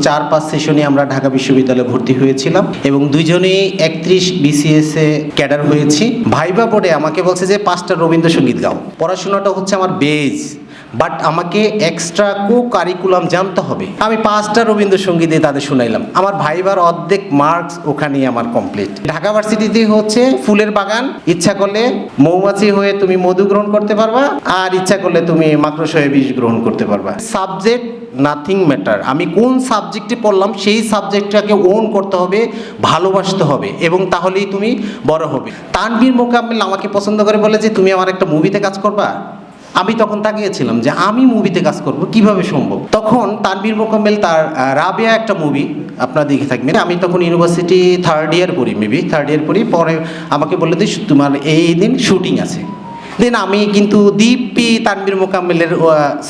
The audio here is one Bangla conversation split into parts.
চার পাঁচ সেশনে আমরা ঢাকা বিশ্ববিদ্যালয়ে ভর্তি হয়েছিলাম এবং দুইজনেই একত্রিশ বিসিএস এ ক্যাডার হয়েছি। ভাইবা বোর্ডে আমাকে বলছে যে, পাঁচটা রবীন্দ্রসঙ্গীত গাও। পড়াশোনাটা হচ্ছে আমার বেজ বাট আমাকে এক্সট্রা কো কারিকুলাম জানতে হবে। আমি পাঁচটা রবীন্দ্রসঙ্গীতে তাদের শুনাইলাম। আমার ভাইবার অর্ধেক মার্কস ওখানেই আমার কমপ্লিট ঢাকা ভার্সিটিতে হচ্ছে ফুলের বাগান, ইচ্ছা করলে মৌমাছি হয়ে তুমি মধু গ্রহণ করতে পারবা, আর ইচ্ছা করলে তুমি মাকড়স হয়ে বিষ গ্রহণ করতে পারবা। সাবজেক্ট নাথিং ম্যাটার আমি কোন সাবজেক্টে পড়লাম, সেই সাবজেক্টটাকে ওন করতে হবে, ভালোবাসতে হবে, এবং তাহলেই তুমি বড় হবে। তানভীর মোকাম্মেল আমাকে পছন্দ করে বলে যে, তুমি আমার একটা মুভিতে কাজ করবা? আমি তখন তাকিয়েছিলাম যে আমি মুভিতে কাজ করব, কীভাবে সম্ভব? তখন তানবীর মোকাম্মেল তার রাবিয়া একটা মুভি আপনার দেখে থাকবেন। আমি তখন ইউনিভার্সিটি থার্ড ইয়ার পড়ি মেবি থার্ড ইয়ার পড়ি, পরে আমাকে বলে দিস, তোমার এই দিন শুটিং আছে। দেন আমি কিন্তু দীপ্তি তানবীর মোকাম্মেলের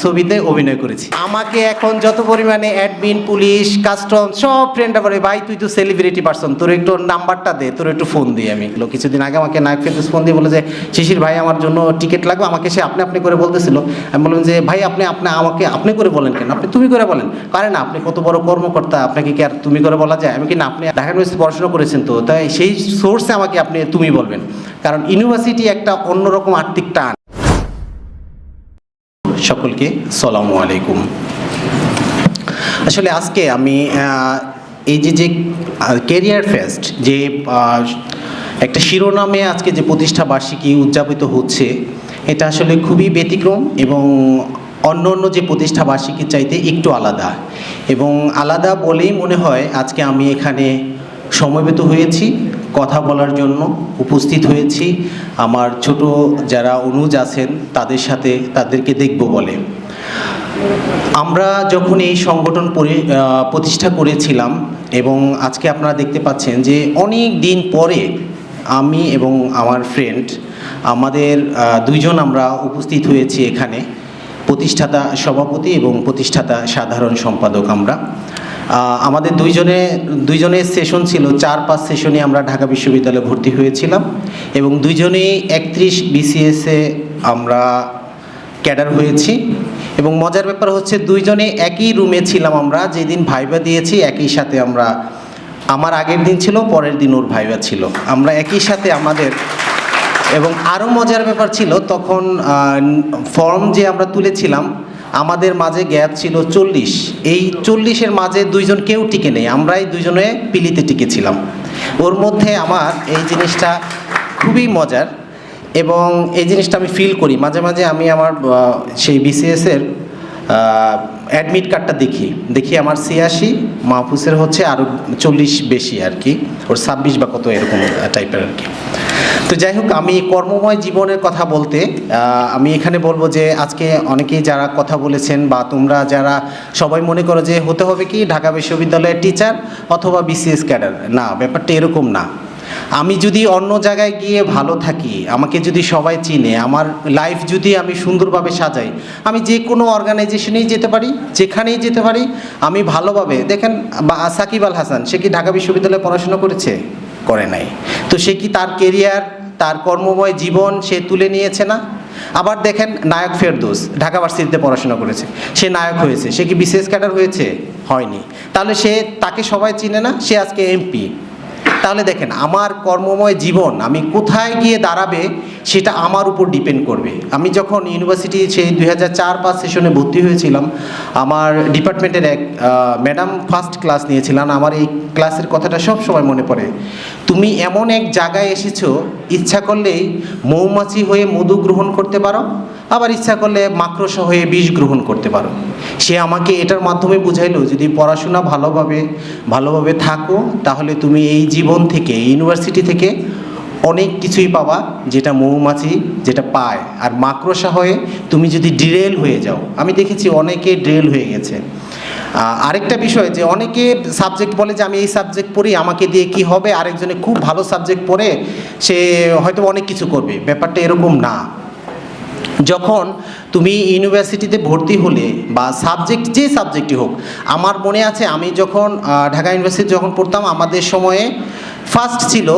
ছবিতে অভিনয় করেছি। আমাকে এখন যত পরিমাণে অ্যাডমিন পুলিশ কাস্টম সব ফ্রেন্ডরা বলে, ভাই, তুই তো সেলিব্রিটি পারসন তোর একটু নাম্বারটা দে, তোর একটু ফোন দিই আমি। কিছুদিন আগে আমাকে নায়ক ফেরদৌস ফোন দিয়ে বলে যে, শিশির ভাই, আমার জন্য টিকিট লাগবে, আমাকে সে আপনি আপনি করে বলতেছিল। আমি বললাম যে, ভাই, আপনি আপনি, আমাকে আপনি করে বলেন কেন? আপনি তুমি করে বলেন। পারে না, আপনি কত বড় কর্মকর্তা, আপনাকে কি আর তুমি করে বলা যায়? আমি কি না, আপনি ঢাকা ইউনিভার্সিটি পড়াশোনা করেছেন তো, তাই সেই সোর্সে আমাকে আপনি তুমি বলবেন। কারণ ইউনিভার্সিটি একটা অন্যরকম আর্থিক টান। সকলকে সালামু আলাইকুম। আসলে আজকে আমি এই যে যে কেরিয়ার ফেস্ট যে একটা শিরোনামে আজকে যে প্রতিষ্ঠা বার্ষিকী উদযাপিত হচ্ছে, এটা আসলে খুবই ব্যতিক্রম এবং অন্য অন্য যে প্রতিষ্ঠা বার্ষিকীর চাইতে একটু আলাদা। এবং আলাদা বলেই মনে হয় আজকে আমি এখানে সমবেত হয়েছি। কথা বলার জন্য উপস্থিত হয়েছি। আমার ছোট যারা অনুজ আছেন, তাদের সাথে তাদেরকে দেখব বলে। আমরা যখন এই সংগঠন পরি- প্রতিষ্ঠা করেছিলাম এবং আজকে আপনারা দেখতে পাচ্ছেন যে অনেক দিন পরে আমি এবং আমার ফ্রেন্ড আমাদের দুইজন আমরা উপস্থিত হয়েছি এখানে। প্রতিষ্ঠাতা সভাপতি এবং প্রতিষ্ঠাতা সাধারণ সম্পাদক আমরা। আমাদের দুইজনে, দুইজনের সেশন ছিল, চার, পাঁচ সেশনে আমরা ঢাকা বিশ্ববিদ্যালয়ে ভর্তি হয়েছিলাম এবং দুইজনেই একত্রিশ বিসিএসে আমরা ক্যাডার হয়েছি এবং মজার ব্যাপার হচ্ছে দুইজনে একই রুমে ছিলাম আমরা, যেদিন ভাইবা দিয়েছি একই সাথে আমরা, আমার আগের দিন ছিল, পরের দিন ওর ভাইবা ছিল। আমরা একই সাথে আমাদের, এবং আরও মজার ব্যাপার ছিল, তখন ফর্ম যে আমরা তুলেছিলাম আমাদের মাঝে গ্যাপ ছিল চল্লিশ। এই চল্লিশের মাঝে দুইজন কেউ টিকে নেই, আমরাই দুইজনে পিলিতে টিকেছিলাম। ওর মধ্যে আমার এই জিনিসটা খুবই মজার এবং এই জিনিসটা আমি ফিল করি। মাঝে মাঝে আমি আমার সেই বিসিএসের অ্যাডমিট কার্ডটা দেখি। দেখি আমার ছিয়াশি মাহফুসের হচ্ছে আরও চল্লিশ বেশি আর কি, ওর ছাব্বিশ বা কত এরকম টাইপের আর কি। তো যাই হোক আমি কর্মময় জীবনের কথা বলতে আমি এখানে বলব যে আজকে অনেকেই যারা কথা বলেছেন বা তোমরা যারা সবাই মনে করো যে হতে হবে কি ঢাকা বিশ্ববিদ্যালয়ের টিচার অথবা বিসিএস ক্যাডার না, ব্যাপারটা এরকম না। আমি যদি অন্য জায়গায় গিয়ে ভালো থাকি, আমাকে যদি সবাই চিনে, আমার লাইফ যদি আমি সুন্দরভাবে সাজাই, আমি যে কোনো অর্গানাইজেশনেই যেতে পারি, যেখানেই যেতে পারি, আমি ভালোভাবে, দেখেন, বা সাকিব আল হাসান, সে কি ঢাকা বিশ্ববিদ্যালয়ে পড়াশোনা করেছে? করে নাই। তো সে কি তার কেরিয়ার তার কর্মময় জীবন সে তুলে নিয়েছে না? আবার দেখেন নায়ক ফেরদোস ঢাকা ভার্সিটিতে পড়াশোনা করেছে। সে নায়ক হয়েছে, সে কি বিশেষ ক্যাডার হয়েছে? হয়নি। তাহলে সে তাকে সবাই চিনে না? সে আজকে এমপি। তাহলে দেখেন, আমার কর্মময় জীবন আমি কোথায় গিয়ে দাঁড়াবে সেটা আমার উপর ডিপেন্ড করবে। আমি যখন ইউনিভার্সিটি সেই দুই হাজার চার পাঁচ সেশনে ভর্তি হয়েছিলাম, আমার ডিপার্টমেন্টের এক ম্যাডাম ফার্স্ট ক্লাস নিয়েছিলেন। আমার এই ক্লাসের কথাটা সব সময় মনে পড়ে। তুমি এমন এক জায়গায় এসেছ, ইচ্ছা করলেই মৌমাছি হয়ে মধু গ্রহণ করতে পারো আবার ইচ্ছা করলে মাকড়সা হয়ে বিষ গ্রহণ করতে পারো। সে আমাকে এটার মাধ্যমে বুঝাইলো, যদি পড়াশোনা ভালোভাবে ভালোভাবে থাকো, তাহলে তুমি এই জীবন থেকে ইউনিভার্সিটি থেকে অনেক কিছুই পাবা, যেটা মৌমাছি, যেটা পায়। আর মাকড়সা হয়ে তুমি যদি ডিরেল হয়ে যাও, আমি দেখেছি অনেকে ড্রেল হয়ে গেছে। আরেকটা বিষয় যে অনেকে সাবজেক্ট বলে যে আমি এই সাবজেক্ট পড়ি, আমাকে দিয়ে কি হবে? আরেকজনে খুব ভালো সাবজেক্ট পড়ে, সে হয়তো অনেক কিছু করবে। ব্যাপারটা এরকম না। যখন তুমি ইউনিভার্সিটিতে ভর্তি হলে বা সাবজেক্ট যে সাবজেক্টই হোক, আমার মনে আছে আমি যখন ঢাকা ইউনিভার্সিটি যখন পড়তাম, আমাদের সময়ে ফার্স্ট ছিল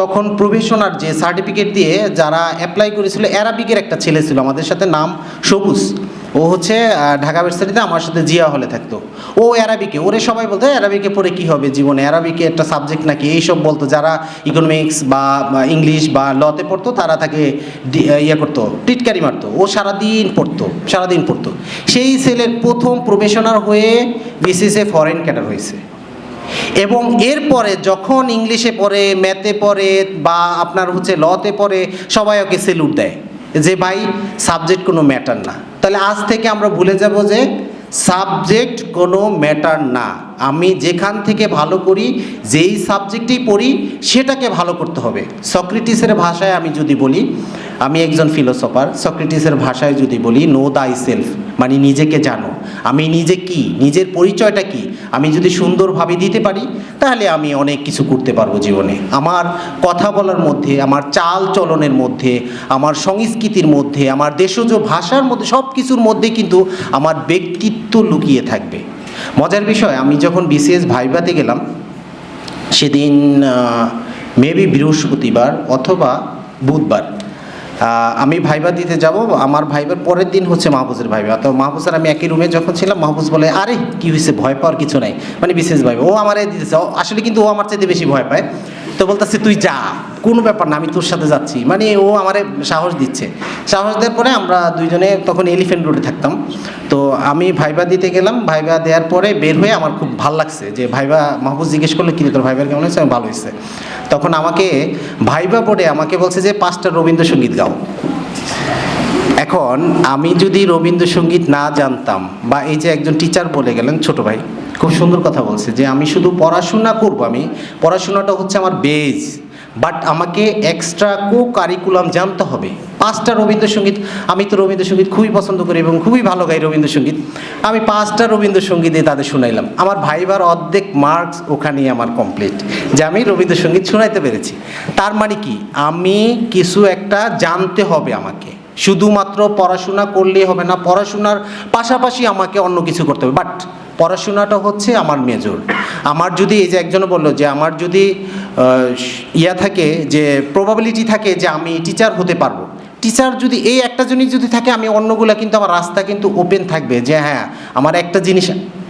তখন প্রফেশনার যে সার্টিফিকেট দিয়ে যারা অ্যাপ্লাই করেছিল অ্যারাবিকের একটা ছেলে ছিল, আমাদের সাথে নাম সবুজ। ও হচ্ছে ঢাকা ভার্সিটিতে আমার সাথে জিয়া হলে থাকতো। ও অ্যারাবিকে, ওরে সবাই বলতো অ্যারাবিকে পড়ে কি হবে জীবনে? অ্যারাবিকে একটা সাবজেক্ট নাকি? এইসব বলতো, যারা ইকোনমিক্স বা ইংলিশ বা লতে পড়তো, তারা তাকে ইয়ে করতো, টিটকারি মারতো। ও সারাদিন পড়তো সারাদিন পড়তো। সেই ছেলের প্রথম প্রফেশনার হয়ে বিসিসে ফরেন ক্যাডার হয়েছে। এবং এরপরে যখন ইংলিশে পড়ে ম্যাথে পড়ে, বা আপনার হচ্ছে লতে পড়ে, সবাই ওকে সেলুট দেয়। যে, ভাই সাবজেক্ট কোনো ম্যাটার না। তাহলে আজ থেকে আমরা ভুলে যাব যে সাবজেক্ট কোনো ম্যাটার না। আমি যেখান থেকে ভালো করি, যেই সাবজেক্টেই পড়ি, সেটাকে ভালো করতে হবে। সক্রেটিসের ভাষায় আমি যদি বলি, আমি একজন ফিলোসফার সক্রেটিসের ভাষায় যদি বলি নো দাই সেলফ মানে নিজেকে জানো। আমি নিজে কি? নিজের পরিচয়টা কি? আমি যদি সুন্দরভাবে দিতে পারি, তাহলে আমি অনেক কিছু করতে পারব জীবনে। আমার কথা বলার মধ্যে, আমার চাল চলনের মধ্যে, আমার সংস্কৃতির মধ্যে, আমার দেশজ ভাষার মধ্যে সব কিছুর মধ্যে কিন্তু আমার ব্যক্তিত্ব লুকিয়ে থাকবে। মজার বিষয়, আমি যখন বিসিএস ভাইভাতে গেলাম, সেদিন মেবি বৃহস্পতিবার অথবা বুধবার আমি ভাইবা দিতে যাব, আমার ভাইবার পরের দিন হচ্ছে মাহফুজের ভাইবা তো মাহফুজের আমি একই রুমে যখন ছিলাম, মাহফুজ বলে, আরে, কি হয়েছে ভয় পাওয়ার কিছু নাই। মানে বিশেষ ভাইবা ও আমার দিতেছে। আসলে কিন্তু ও আমার চাইতে বেশি ভয় পায়। তো বলতেছে, তুই যা। কোনো ব্যাপার না, আমি তোর সাথে যাচ্ছি। মানে ও আমারে সাহস দিচ্ছে। সাহস দেওয়ার পরে আমরা দুইজনে তখন এলিফেন্ট রোডে থাকতাম। তো আমি ভাইবা দিতে গেলাম। ভাইবা দেওয়ার পরে বের হয়ে আমার খুব ভালো লাগছে যে ভাইবা, মাহফুজ জিজ্ঞেস করল, কি তোর ভাইবার কেমন হয়েছে? ভালো হয়েছে। তখন আমাকে ভাইবা বোর্ডে আমাকে বলছে যে, পাঁচটা রবীন্দ্রসঙ্গীত গাও। এখন আমি যদি রবীন্দ্রসঙ্গীত না জানতাম বা এই যে একজন টিচার বলে গেলেন ছোট ভাই খুব সুন্দর কথা বলছে যে আমি শুধু পড়াশোনা করব আমি, পড়াশোনাটা হচ্ছে আমার বেজ বাট আমাকে এক্সট্রা কো কারিকুলাম জানতে হবে। পাঁচটা রবীন্দ্রসঙ্গীত, আমি তো রবীন্দ্রসঙ্গীত খুবই পছন্দ করি এবং খুবই ভালো গাই রবীন্দ্রসঙ্গীত। আমি পাঁচটা রবীন্দ্রসঙ্গীতে তাদের শুনাইলাম। আমার ভাইবার অর্ধেক মার্কস ওখানেই আমার কমপ্লিট যে আমি রবীন্দ্রসঙ্গীত শোনাইতে পেরেছি। তার মানে কি? আমি কিছু একটা জানতে হবে আমাকে। শুধুমাত্র পড়াশোনা করলেই হবে না, পড়াশোনার পাশাপাশি আমাকে অন্য কিছু করতে হবে। বাট পড়াশোনাটা হচ্ছে আমার মেজর। আমার যদি এই যে একজন বলল যে আমার যদি ইয়া থাকে, যে প্রবাবিলিটি থাকে যে আমি টিচার হতে পারব টিচার যদি এই একটা জিনিস যদি থাকে, আমি অন্যগুলা কিন্তু আমার রাস্তা কিন্তু ওপেন থাকবে যে হ্যাঁ আমার একটা জিনিস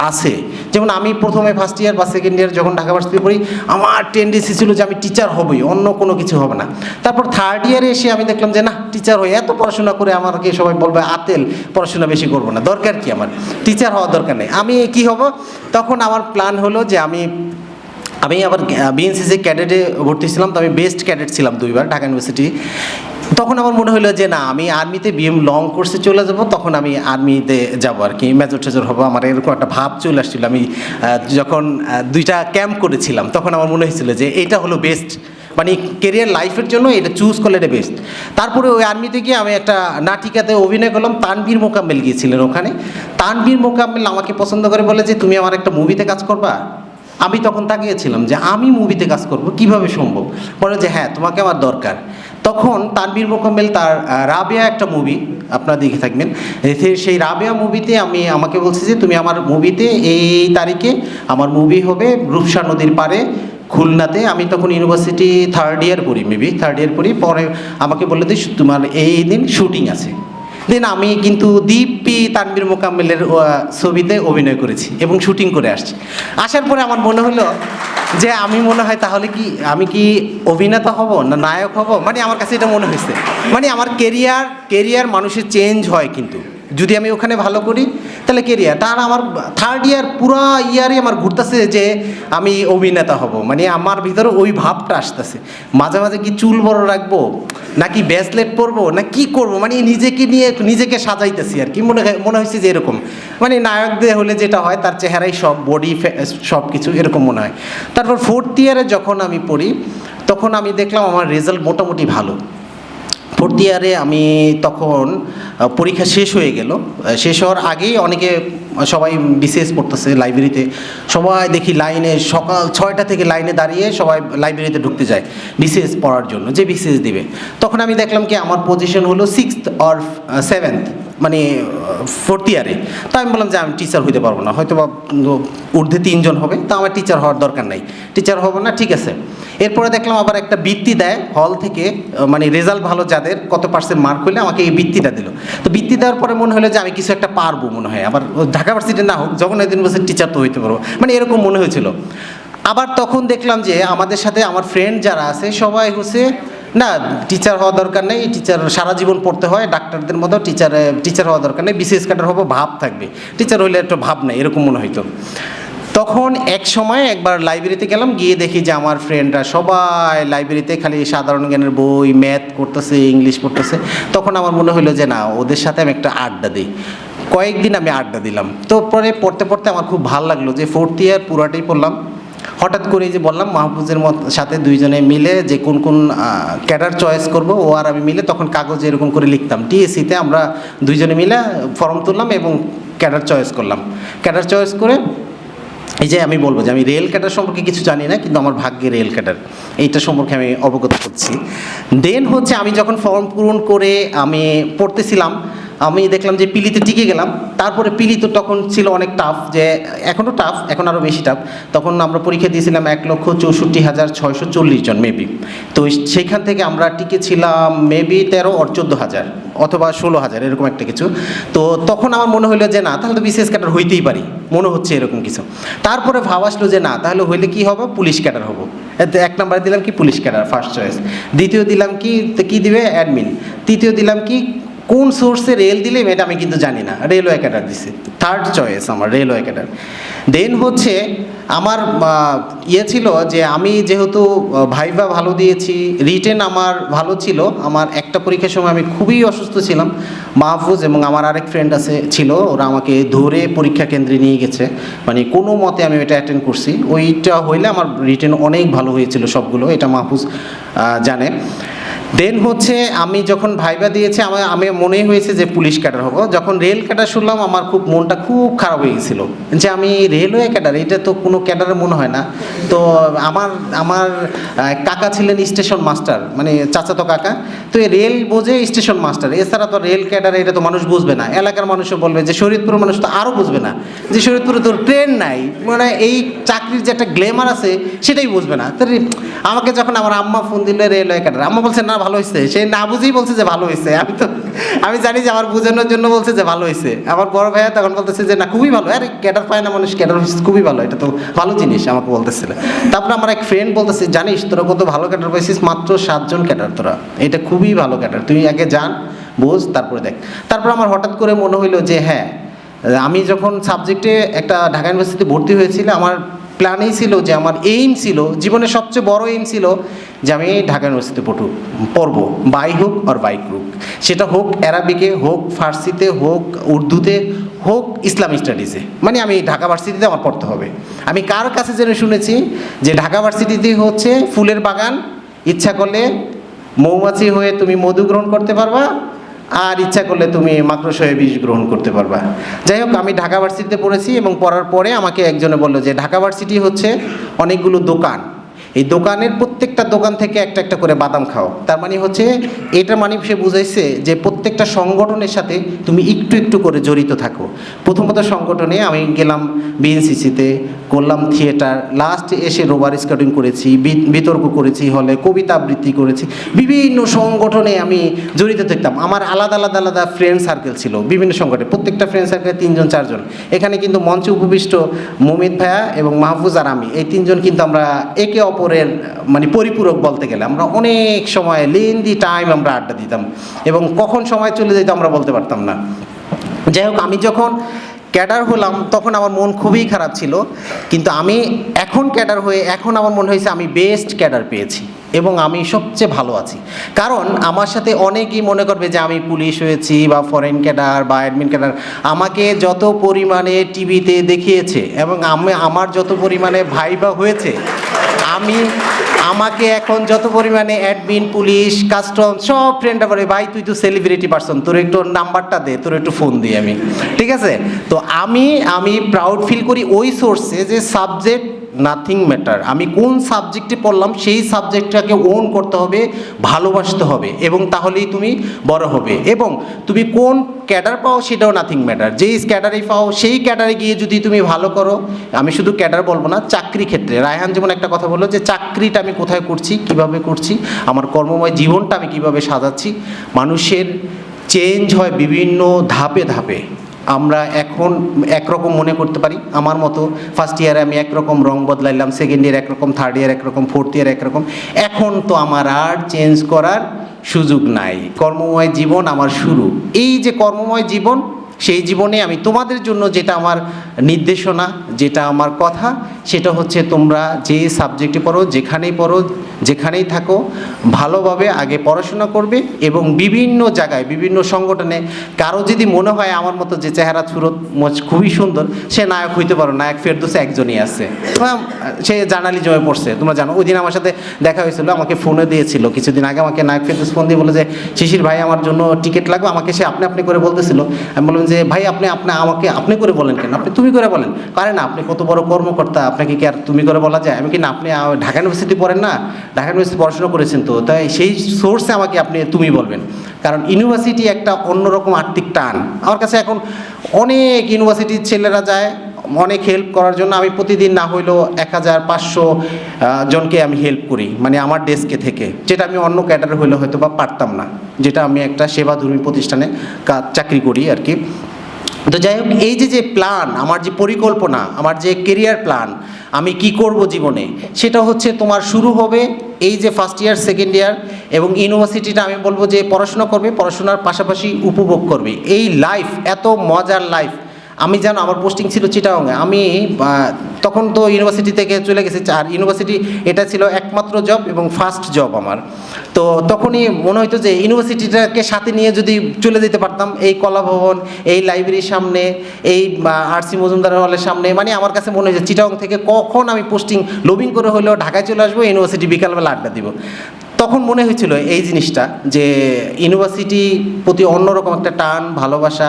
আছে। যেমন আমি প্রথমে ফার্স্ট ইয়ার বা সেকেন্ড ইয়ার যখন ঢাকা ভার্সিটি পড়ি, আমার টেন্ডেন্সি ছিল যে আমি টিচার হবই, অন্য কোনো কিছু হবে না। তারপর থার্ড ইয়ারে এসে আমি দেখলাম যে না টিচার হয়ে এত পড়াশোনা করে আমাকে সবাই বলবে, আতেল, পড়াশোনা বেশি করব না। দরকার কি আমার? টিচার হওয়ার দরকার নেই। আমি কি হব? তখন আমার প্ল্যান হলো যে আমি আমি আবার বিএনসিসি ক্যাডেটে ভর্তি ছিলাম, তো আমি বেস্ট ক্যাডেট ছিলাম দুইবার ঢাকা ইউনিভার্সিটি। তখন আমার মনে হলো যে, না, আমি আর্মিতে বিএম লং কোর্সে চলে যাব, তখন আমি আর্মিতে যাব আর কি মেজর টেজর হব। আমার এরকম একটা ভাব চলে আসছিল। আমি যখন দুইটা ক্যাম্প করেছিলাম, তখন আমার মনে হয়েছিল যে, এটা হলো বেস্ট মানে কেরিয়ার লাইফের জন্য এটা চুজ করলে এটা বেস্ট তারপরে ওই আর্মিতে গিয়ে আমি একটা নাটিকাতে অভিনয় করলাম তানবীর মোকাম্মেল গিয়েছিলেন ওখানে। তানবীর মোকাম্মেল আমাকে পছন্দ করে, বলে যে, তুমি আমার একটা মুভিতে কাজ করবা? আমি তখন তাকিয়েছিলাম যে আমি মুভিতে কাজ করব, কীভাবে সম্ভব? বলে যে হ্যাঁ তোমাকে আমার দরকার। তখন তানভীর মোকাম্মেল তার রাবেয়া একটা মুভি, আপনারা দেখে থাকবেন। সেই রাবেয়া মুভিতে আমি আমাকে বলছি যে, তুমি আমার মুভিতে এই তারিখে আমার মুভি হবে রূপসা নদীর পাড়ে, খুলনাতে। আমি তখন ইউনিভার্সিটি থার্ড ইয়ার পড়ি মেবি থার্ড ইয়ার পড়ি। পরে আমাকে বলল যে, তোমার এই দিন শুটিং আছে। দেন আমি কিন্তু দীপ্পি তানবির মোকাম্মেলের ছবিতে অভিনয় করেছি এবং শুটিং করে আসছি। আসার পরে আমার মনে হলো যে আমি মনে হয় তাহলে কি, আমি কি অভিনেতা হব না নায়ক হব? মানে আমার কাছে এটা মনে হয়েছে। মানে আমার কেরিয়ার কেরিয়ার মানুষের চেঞ্জ হয় কিন্তু। যদি আমি ওখানে ভালো করি তাহলে কেরিয়ার তার আমার থার্ড ইয়ার পুরো ইয়ারই আমার ঘুরতেছে যে আমি অভিনেতা হব। মানে আমার ভিতরে ওই ভাবটা আসতেছে। মাঝে মাঝে কি চুল বড় রাখব? নাকি ব্যাসলেট পরবো? না কি করব? মানে নিজেকে নিয়ে নিজেকে সাজাইতেছি আর কি। মনে মনে হয়েছে যে এরকম। মানে নায়কদের হলে যেটা হয়, তার চেহারাই সব বডি সব কিছু এরকম মনে হয়। তারপর ফোর্থ ইয়ারে যখন আমি পড়ি, তখন আমি দেখলাম আমার রেজাল্ট মোটামুটি ভালো। ফোর্থ ইয়ারে আমি তখন পরীক্ষা শেষ হয়ে গেল। শেষ হওয়ার আগেই অনেকে, সবাই বিসিএস পড়তেছে লাইব্রেরিতে সবাই দেখি লাইনে সকাল ছয়টা থেকে লাইনে দাঁড়িয়ে সবাই লাইব্রেরিতে ঢুকতে যায় বিসিএস পড়ার জন্য, যে বিসিএস দিবে। তখন আমি দেখলাম কি আমার পজিশন হলো সিক্সথ অর সেভেন্থ মানে ফোর্থ ইয়ারে তো আমি বললাম যে, আমি টিচার হইতে পারব না। হয়তো বা ঊর্ধ্বে তিনজন হবে। তা আমার টিচার হওয়ার দরকার নাই। টিচার হব না, ঠিক আছে। এরপরে দেখলাম আবার একটা বৃত্তি দেয় হল থেকে মানে রেজাল্ট ভালো যাদের, কত পার্সেন্ট মার্ক হলে আমাকে এই বৃত্তিটা দিল। তো বৃত্তি দেওয়ার পরে মনে হলো যে, আমি কিছু একটা পারব মনে হয়। আবার ঢাকা ভার্সিটি না হোক, যখন একদিন বলছে টিচার তো হইতে পারব। মানে এরকম মনে হয়েছিল। আবার তখন দেখলাম যে, আমাদের সাথে আমার ফ্রেন্ড যারা আছে, সবাই হচ্ছে না টিচার হওয়া দরকার নেই টিচার সারা জীবন পড়তে হয়, ডাক্তারদের মতো টিচার টিচার হওয়া দরকার নেই বিসিএস কাটার হব, ভাব থাকবে। টিচার হইলে একটা ভাব নেই, এরকম মনে হইতো। তখন এক সময় একবার লাইব্রেরিতে গেলাম, গিয়ে দেখি যে আমার ফ্রেন্ডরা সবাই লাইব্রেরিতে খালি সাধারণ জ্ঞানের বই ম্যাথ করতেছে ইংলিশ পড়তেছে। তখন আমার মনে হলো যে না, ওদের সাথে আমি একটা আড্ডা দিই। কয়েকদিন আমি আড্ডা দিলাম। তো পরে পড়তে পড়তে আমার খুব ভালো লাগল যে ফোর্থ ইয়ার পুরাটাই পড়লাম। হঠাৎ করে যে বললাম, মাহফুজের মত সাথে দুইজনে মিলে যে কোন কোন ক্যাডার চয়েস করব, ও আর আমি মিলে তখন কাগজে এরকম করে লিখতাম। টিএসসিতে আমরা দুইজনে মিলে ফর্ম তুললাম এবং ক্যাডার চয়েস করলাম। ক্যাডার চয়েস করে এই যে আমি বলব যে আমি রেল ক্যাডার সম্পর্কে কিছু জানি না, কিন্তু আমার ভাগ্যে রেল ক্যাডার। এইটা সম্পর্কে আমি অবগত করছি দেন হচ্ছে আমি যখন ফর্ম পূরণ করে আমি পড়তেছিলাম আমি দেখলাম যে পিলিতে টিকে গেলাম। তারপরে পিলি তো তখন ছিল অনেক টাফ যে এখনও টাফ এখন আরও বেশি টাফ তখন আমরা পরীক্ষা দিয়েছিলাম এক লক্ষ চৌষট্টি হাজার ছয়শো চল্লিশ জন মেবি তো সেইখান থেকে আমরা টিকে ছিলাম মেবি তেরো আর চোদ্দ হাজার, অথবা ষোলো হাজার, এরকম একটা কিছু। তো তখন আমার মনে হলো যে, না, তাহলে তো বিসিএস ক্যাডার হইতেই পারি। মনে হচ্ছে এরকম কিছু। তারপরে ভাব আসলো যে, না, তাহলে হইলে কি হবে? পুলিশ ক্যাডার হব। এক নম্বরে দিলাম কি, পুলিশ ক্যাডার ফার্স্ট চয়েস দ্বিতীয় দিলাম কি কি দিবে? অ্যাডমিন তৃতীয় দিলাম কি কোন সোর্সে রেল দিলে এটা আমি কিন্তু জানি না। রেলওয়ে ক্যাডার দিছে। থার্ড চয়েস আমার রেলওয়ে ক্যাডার দেন হচ্ছে আমার ইয়ে ছিল যে আমি যেহেতু ভাইভা ভালো দিয়েছি রিটেন আমার ভালো ছিল, আমার একটা পরীক্ষার সময় আমি খুবই অসুস্থ ছিলাম, মাহফুজ এবং আমার আরেক ফ্রেন্ড আছে, ছিল, ওরা আমাকে ধরে পরীক্ষা কেন্দ্রে নিয়ে গেছে। মানে কোনো মতে আমি এটা অ্যাটেন্ড করছি। ওইটা হইলে আমার রিটেন অনেক ভালো হয়েছিল সবগুলো, এটা মাহফুজ জানে। দেন হচ্ছে আমি যখন ভাইবা দিয়েছি, আমার, আমি মনেই হয়েছে যে পুলিশ ক্যাডার হব। যখন রেল ক্যাডার শুনলাম, আমার খুব মনটা খুব খারাপ হয়ে গেছিল। যে আমি রেলওয়ে ক্যাডার, এটা তো কোনো ক্যাডারে মনে হয় না। তো আমার আমার কাকা ছিলেন স্টেশন মাস্টার মানে চাচাতো কাকা। তো এই রেল বোঝে স্টেশন মাস্টার এছাড়া তো রেল ক্যাডার, এটা তো মানুষ বুঝবে না। এলাকার মানুষও বলবে যে শরীয়তপুরের মানুষ তো আরও বুঝবে না। যে শরীয়তপুরে তোর ট্রেন নাই মানে এই চাকরির যে একটা গ্লেমার আছে, সেটাই বুঝবে না। তো আমাকে যখন আমার আম্মা ফোন দিল রেলওয়ে ক্যাডার, আম্মা বলছে, না ভালো হয়েছে সে না বুঝেই বলছে যে ভালো হয়েছে আমি তো আমি জানি যে আমার বোঝানোর জন্য বলছে যে ভালো হয়েছে আমার বড় ভাইয়া তখন বলতেছে যে, না, খুবই ভালো। আরে, ক্যাডার পায় না মানুষ, ক্যাডার খুবই ভালো। এটা তো ভালো জিনিস, আমাকে বলতেছিল। তারপরে আমার এক ফ্রেন্ড বলতেছে, জানিস, তোরা কত ভালো ক্যাডার পাইছিস? মাত্র সাতজন ক্যাডার তোরা। এটা খুবই ভালো ক্যাডার। তুই আগে যান, বোঝ, তারপরে দেখ। তারপর আমার হঠাৎ করে মনে হইল যে হ্যাঁ আমি যখন সাবজেক্টে একটা ঢাকা ইউনিভার্সিটিতে ভর্তি হয়েছিল আমার প্ল্যানেই ছিল যে, আমার এইম ছিল, জীবনের সবচেয়ে বড় এইম ছিল যে আমি ঢাকা ইউনিভার্সিটিতে পড়ু, পড়ব বাই হোক আর বাইক হোক সেটা হোক অ্যারাবিকে হোক ফার্সিতে হোক উর্দুতে হোক ইসলাম স্টাডিজে মানে আমি ঢাকা ভার্সিটিতে আমার পড়তে হবে। আমি কার কাছে জেনে শুনেছি যে ঢাকা ভার্সিটিতে হচ্ছে ফুলের বাগান, ইচ্ছা করলে মৌমাছি হয়ে তুমি মধু গ্রহণ করতে পারবা, আর ইচ্ছা করলে তুমি মাকড়স হয়ে বিষ গ্রহণ করতে পারবা। যাই হোক, আমি ঢাকা ভার্সিটিতে পড়েছি এবং পড়ার পরে আমাকে একজনে বলল যে ঢাকা ভার্সিটি হচ্ছে অনেকগুলো দোকান। এই দোকানের প্রত্যেকটা দোকান থেকে একটা একটা করে বাদাম খাও। তার মানে হচ্ছে এটা মানে সে বুঝাইছে যে প্রত্যেকটা সংগঠনের সাথে তুমি একটু একটু করে জড়িত থাকো। প্রথমত সংগঠনে আমি গেলাম বিএনসিসিতে করলাম থিয়েটার। লাস্টে এসে রোবার স্কাউটিং করেছি বিতর্ক করেছি, হলে কবিতা আবৃত্তি করেছি। বিভিন্ন সংগঠনে আমি জড়িত থাকতাম। আমার আলাদা আলাদা আলাদা ফ্রেন্ড সার্কেল ছিল বিভিন্ন সংগঠনে। প্রত্যেকটা ফ্রেন্ড সার্কেলে তিনজন, চারজন। এখানে কিন্তু মঞ্চে উপবিষ্ট মুমিত ভাইয়া এবং মাহফুজ আর আমি। এই তিনজন কিন্তু আমরা একে অপরের মানে পরিপূরক বলতে গেলে আমরা অনেক সময় লেন্দি টাইম আমরা আড্ডা দিতাম। এবং কখন সময় চলে যেত আমরা বলতে পারতাম না। যাই হোক, আমি যখন ক্যাডার হলাম, তখন আমার মন খুবই খারাপ ছিল। কিন্তু আমি এখন ক্যাডার হয়ে, এখন আমার মনে হয়েছে আমি বেস্ট ক্যাডার পেয়েছি এবং আমি সবচেয়ে ভালো আছি। কারণ আমার সাথে অনেকেই মনে করবে যে আমি পুলিশ হয়েছি বা ফরেন ক্যাডার বা অ্যাডমিন ক্যাডার আমাকে যত পরিমাণে টিভিতে দেখিয়েছে এবং আমি, আমার যত পরিমাণে ভাইবা হয়েছে আমি, আমাকে এখন যত পরিমাণে অ্যাডমিন পুলিশ কাস্টম সব ফ্রেন্ডরা বলে, ভাই, তুই তো সেলিব্রিটি পারসন তোর একটু নাম্বারটা দে, তোর একটু ফোন দিই আমি। ঠিক আছে? তো আমি আমি প্রাউড ফিল করি ওই সোর্সে যে সাবজেক্ট নাথিং ম্যাটার আমি কোন সাবজেক্টে পড়লাম, সেই সাবজেক্টটাকে ওন করতে হবে, ভালোবাসতে হবে এবং তাহলেই তুমি বড় হবে। এবং তুমি কোন ক্যাডার পাও, সেটাও নাথিং ম্যাটার যেই ক্যাডারেই পাও, সেই ক্যাডারে গিয়ে যদি তুমি ভালো করো, আমি শুধু ক্যাডার বলব না, চাকরি ক্ষেত্রে। রায়হান যেমন একটা কথা বলল যে, চাকরিটা আমি কোথায় করছি, কীভাবে করছি, আমার কর্মময় জীবনটা আমি কীভাবে সাজাচ্ছি? মানুষের চেঞ্জ হয় বিভিন্ন ধাপে ধাপে। আমরা এখন একরকম মনে করতে পারি। আমার মতো ফার্স্ট ইয়ারে আমি একরকম রং বদলাইলাম সেকেন্ড ইয়ার একরকম থার্ড ইয়ার একরকম ফোর্থ ইয়ার একরকম। এখন তো আমার আর চেঞ্জ করার সুযোগ নাই। কর্মময় জীবন আমার শুরু। এই যে কর্মময় জীবন, সেই জীবনে আমি তোমাদের জন্য যেটা আমার নির্দেশনা যেটা আমার কথা সেটা হচ্ছে তোমরা যে সাবজেক্টে পড়ো যেখানেই পড়ো যেখানেই থাকো ভালোভাবে আগে পড়াশোনা করবে এবং বিভিন্ন জায়গায় বিভিন্ন সংগঠনে কারও যদি মনে হয় আমার মতো যে চেহারা মোচ খুবই সুন্দর সে নায়ক হইতে পারো নায়ক ফেরদোসে একজনই আছে। তোমরা, সে জার্নালি জমে পড়ছে তোমরা জানো। ওই দিন আমার সাথে দেখা হয়েছিল আমাকে ফোনে দিয়েছিল। কিছুদিন আগে আমাকে নায়ক ফেরদোস ফোন দিয়ে বলে যে শিশির ভাই আমার জন্য টিকিট লাগবে। আমাকে সে আপনি আপনি করে বলতেছিল। আমি বললাম যে ভাই আপনি আপনি আমাকে আপনি করে বলেন কেন? আপনি তুমি করে বলেন। কারণ না আপনি কত বড় কর্মকর্তা? আপনাকে কি আর তুমি করে বলা যায়? আমি কি না আপনি ঢাকা ইউনিভার্সিটি পড়েন না? ঢাকা ইউনিভার্সিটি পড়াশোনা করেছেন তো? তাই সেই সোর্সে আমাকে আপনি, তুমি বলবেন। কারণ ইউনিভার্সিটি একটা অন্যরকম আর্থিক টান। আমার কাছে এখন অনেক ইউনিভার্সিটির ছেলেরা যায়, অনেক হেল্প করার জন্য। আমি প্রতিদিন না হইলেও এক হাজার পাঁচশো জনকে আমি হেল্প করি মানে আমার ডেস্কে থেকে। যেটা আমি অন্য ক্যাডারে হইলে হয়তো বা পারতাম না। যেটা আমি একটা সেবাধর্মী প্রতিষ্ঠানে কাজ চাকরি করি আর কি। তো যাই হোক, এই যে যে প্ল্যান আমার যে পরিকল্পনা, আমার যে কেরিয়ার প্ল্যান আমি কি করব জীবনে? সেটা হচ্ছে তোমার শুরু হবে এই যে ফার্স্ট ইয়ার সেকেন্ড ইয়ার এবং ইউনিভার্সিটিটা আমি বলব যে পড়াশোনা করবে, পড়াশোনার পাশাপাশি উপভোগ করবে। এই লাইফ এত মজার লাইফ আমি জানো আমার পোস্টিং ছিল চিটাগংয়ে আমি তখন তো ইউনিভার্সিটি থেকে চলে গেছি আর ইউনিভার্সিটি এটা ছিল একমাত্র জব এবং ফার্স্ট জব আমার। তো তখনই মনে হতো যে ইউনিভার্সিটিটাকে সাথে নিয়ে যদি চলে যেতে পারতাম, এই কলা ভবন এই লাইব্রেরির সামনে, এই আরসি মজুমদার হলের সামনে মানে আমার কাছে মনে হয়েছে চিটাং থেকে কখন আমি পোস্টিং লবিং করে হলেও ঢাকায় চলে আসব ইউনিভার্সিটি বিকালবেলা আড্ডা দিব। তখন মনে হয়েছিল এই জিনিসটা যে ইউনিভার্সিটি প্রতি অন্যরকম একটা টান, ভালোবাসা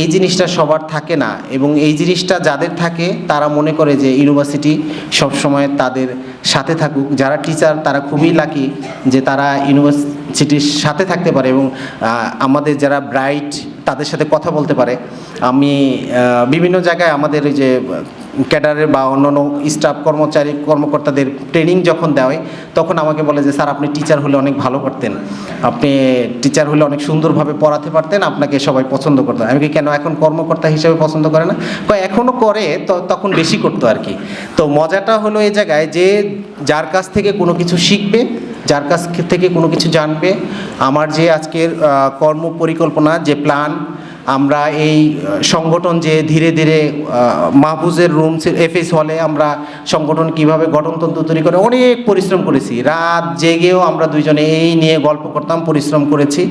এই জিনিসটা সবার থাকে না এবং এই জিনিসটা যাদের থাকে, তারা মনে করে যে ইউনিভার্সিটি সবসময় তাদের সাথে থাকুক। যারা টিচার, তারা খুবই লাকি যে তারা ইউনিভার্সিটির সাথে থাকতে পারে এবং আমাদের যারা ব্রাইট তাদের সাথে কথা বলতে পারে। আমি বিভিন্ন জায়গায় আমাদের যে ক্যাডারের বা অন্যান্য স্টাফ কর্মচারী কর্মকর্তাদের ট্রেনিং যখন দেওয়া হয় তখন আমাকে বলে যে, স্যার, আপনি টিচার হলে অনেক ভালো করতেন। আপনি টিচার হলে অনেক সুন্দরভাবে পড়াতে পারতেন, আপনাকে সবাই পছন্দ করতেন আমি কেন? এখন কর্মকর্তা হিসেবে পছন্দ করে না? কয় এখনও করে, তো তখন বেশি করতো আর কি। তো মজাটা হলো এই জায়গায় যে, যার কাছ থেকে কোনো কিছু শিখবে, যার কাছ থেকে কোনো কিছু জানবে, আমার যে আজকের কর্ম পরিকল্পনা যে প্ল্যান আমরা এই সংগঠন যে ধীরে ধীরে মাহফুজের রুম এফএস হলে আমরা সংগঠন কীভাবে গঠনতন্ত্র তৈরি করে অনেক পরিশ্রম করেছি। রাত জেগেও আমরা দুইজনে এই নিয়ে গল্প করতাম, পরিশ্রম করেছি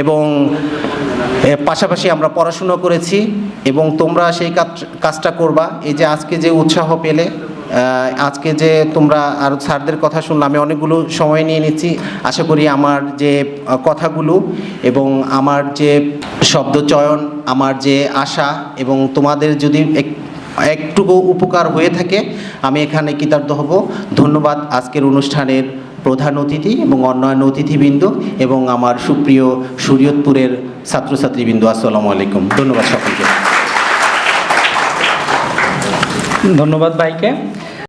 এবং পাশাপাশি আমরা পড়াশুনো করেছি এবং তোমরা সেই কাজটা করবা। এই যে আজকে যে উৎসাহ পেলে আজকে যে তোমরা আর স্যারদের কথা শুনলাম, আমি অনেকগুলো সময় নিয়ে নিচ্ছি। আশা করি আমার যে কথাগুলো এবং আমার যে শব্দ চয়ন, আমার যে আশা এবং তোমাদের যদি এক- একটুকু উপকার হয়ে থাকে, আমি এখানে কৃতার্থ হব। ধন্যবাদ আজকের অনুষ্ঠানের প্রধান অতিথি এবং অন্যান্য অতিথিবৃন্দ এবং আমার সুপ্রিয় শরীয়তপুরের ছাত্রছাত্রীবৃন্দ। আসসালামু আলাইকুম। ধন্যবাদ সকলকে। ধন্যবাদ ভাইকে।